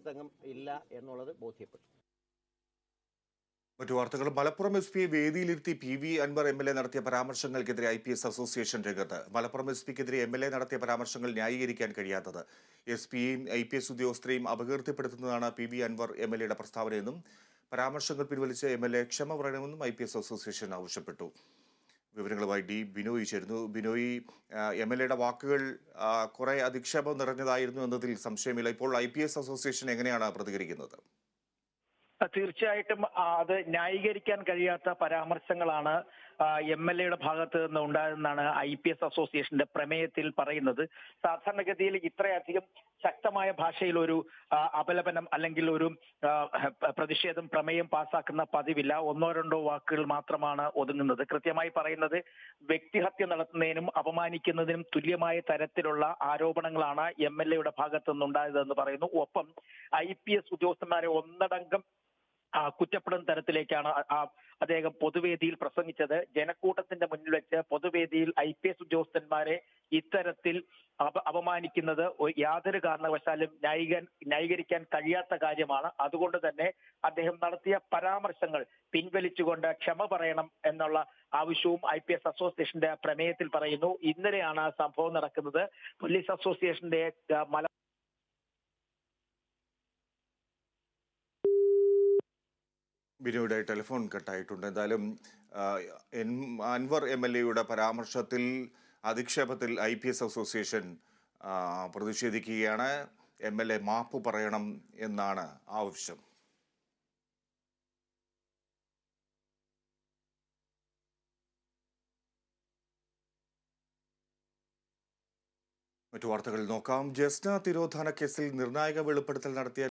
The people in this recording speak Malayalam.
പരിസരത്തെങ്ങും ഇല്ല എന്നുള്ളത് ബോധ്യപ്പെട്ടു. മറ്റു വാർത്തകൾ. മലപ്പുറം എസ് പിയെ വേദിയിലിരുത്തി P V Anvar M L A നടത്തിയ പരാമർശങ്ങൾക്കെതിരെ ഐ പി എസ് അസോസിയേഷൻ രംഗത്ത്. മലപ്പുറം എസ് പിക്കെതിരെ എം എൽ എ നടത്തിയ പരാമർശങ്ങൾ ന്യായീകരിക്കാൻ കഴിയാത്തത്. എസ് പിയെയും ഐ പി എസ് ഉദ്യോഗസ്ഥരെയും അപകീർത്തിപ്പെടുത്തുന്നതാണ് P V Anvar M L എയുടെ പ്രസ്താവനയെന്നും പരാമർശങ്ങൾ പിൻവലിച്ച് എം എൽ എ ക്ഷമ പറയണമെന്നും ഐ പി എസ് അസോസിയേഷൻ ആവശ്യപ്പെട്ടു. വിവരങ്ങളുമായി ഡി ബിനോയ് ചേരുന്നു. ബിനോയ് എം എൽ എയുടെ വാക്കുകൾ കുറെ അധിക്ഷേപം നിറഞ്ഞതായിരുന്നു എന്നതിൽ സംശയമില്ല. ഇപ്പോൾ ഐ പി എസ് അസോസിയേഷൻ എങ്ങനെയാണ് പ്രതികരിക്കുന്നത്? തീർച്ചയായിട്ടും അത് ന്യായീകരിക്കാൻ കഴിയാത്ത പരാമർശങ്ങളാണ് എം എൽ എയുടെ ഭാഗത്ത് നിന്ന് ഉണ്ടായതെന്നാണ് ഐ പി എസ് അസോസിയേഷന്റെ പ്രമേയത്തിൽ പറയുന്നത്. സാധാരണഗതിയിൽ ഇത്രയധികം ശക്തമായ ഭാഷയിൽ ഒരു അപലപനം അല്ലെങ്കിൽ ഒരു പ്രതിഷേധം പ്രമേയം പാസാക്കുന്ന പതിവില്ല. ഒന്നോ രണ്ടോ വാക്കുകൾ മാത്രമാണ് ഒതുങ്ങുന്നത്. കൃത്യമായി പറയുന്നത് വ്യക്തിഹത്യ നടത്തുന്നതിനും അപമാനിക്കുന്നതിനും തുല്യമായ തരത്തിലുള്ള ആരോപണങ്ങളാണ് എം എൽ എയുടെ ഭാഗത്തു പറയുന്നു. ഒപ്പം ഐ പി എസ് ഉദ്യോഗസ്ഥന്മാരെ ഒന്നടങ്കം കുറ്റപ്പെടുന്ന തരത്തിലേക്കാണ് അദ്ദേഹം പൊതുവേദിയിൽ പ്രസംഗിച്ചത്. ജനക്കൂട്ടത്തിന്റെ മുന്നിൽ വെച്ച് പൊതുവേദിയിൽ ഐ പി എസ് ഉദ്യോഗസ്ഥന്മാരെ ഇത്തരത്തിൽ അപമാനിക്കുന്നത് യാതൊരു കാരണവശാലും ന്യായീക ന്യായീകരിക്കാൻ കഴിയാത്ത കാര്യമാണ്. അതുകൊണ്ട് തന്നെ അദ്ദേഹം നടത്തിയ പരാമർശങ്ങൾ പിൻവലിച്ചുകൊണ്ട് ക്ഷമ പറയണം എന്നുള്ള ആവശ്യവും ഐ പി എസ് അസോസിയേഷന്റെ പ്രമേയത്തിൽ പറയുന്നു. ഇന്നലെയാണ് സംഭവം നടക്കുന്നത്. പോലീസ് അസോസിയേഷന്റെ മല ബിനോയുടെ ടെലിഫോൺ കട്ടായിട്ടുണ്ട്. എന്തായാലും അൻവർ എം എൽ എയുടെ പരാമർശത്തിൽ അധിക്ഷേപത്തിൽ ഐ പി എസ് അസോസിയേഷൻ പ്രതിഷേധിക്കുകയാണ്. എം എൽ എ മാപ്പ് പറയണം എന്നാണ് ആവശ്യം. മറ്റു വാർത്തകൾ നോക്കാം. ജസ്ന തിരോധാന കേസിൽ നിർണായക വെളിപ്പെടുത്തൽ നടത്തിയ